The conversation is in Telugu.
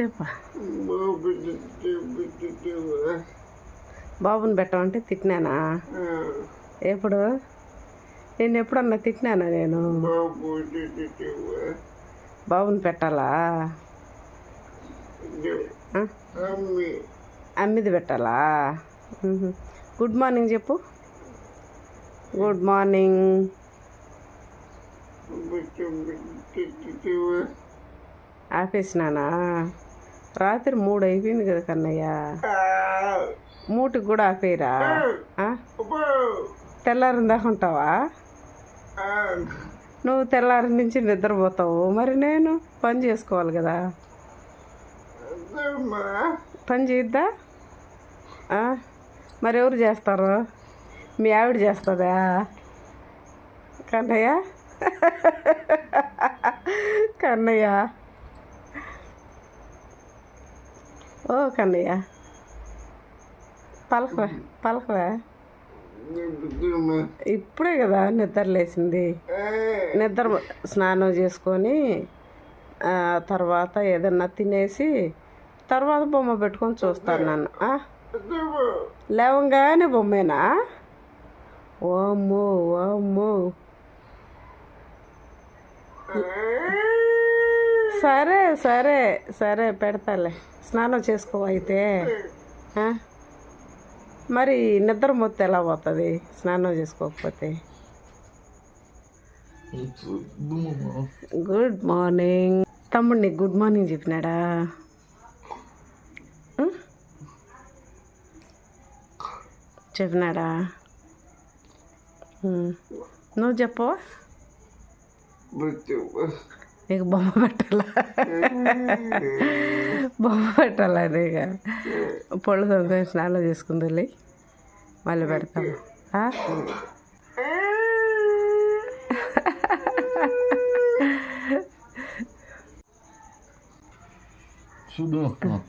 చెప్ప. బాబుని పెట్టమంటే తిట్టినానా? ఎప్పుడు? నేను ఎప్పుడన్నా తిట్టినానా నేను? బాబుని పెట్టాలా? అమ్మిది పెట్టాలా? గుడ్ మార్నింగ్ చెప్పు. Good morning. ఆపేసినానా? రాత్రి మూడు అయిపోయింది కదా కన్నయ్య. మూటికి కూడా ఆపేయరా? ఆ? తెల్లారిన దాకా ఉంటావా? నువ్వు తెల్లారి నుంచి నిద్రపోతావు. మరి నేను పని చేసుకోవాలి కదా. పని చేద్దా మరి ఎవరు చేస్తారు? మీ ఆవిడ చేస్తుందా? కన్నయ్య? కన్నయ్య? ఓ కన్నయ్య పలకవే. పలకవే ఇప్పుడే కదా నిద్ర లేచింది. నిద్ర స్నానం చేసుకొని తర్వాత ఏదన్నా తినేసి తర్వాత బొమ్మ పెట్టుకొని చూస్తాను నన్ను? లేవంగానే బొమ్మేనా? ఓమ్మో ఓమ్మో. సరే సరే సరే పెడతాలే. స్నానం చేసుకో అయితే. మరి నిద్ర మొత్తం ఎలా పోతుంది? స్నానం చేసుకోకపోతే. Good morning. తమ్ముడు నీకు గుడ్ మార్నింగ్ చెప్పినాడా? చెప్పినాడా? నువ్వు చెప్పవా? నీకు బొమ్మ పెట్టాలా? బొమ్మ పెట్టాలా నీకు? పళ్ళు తొందర స్నానం చేసుకుంది మళ్ళీ పెడతాము చూడు.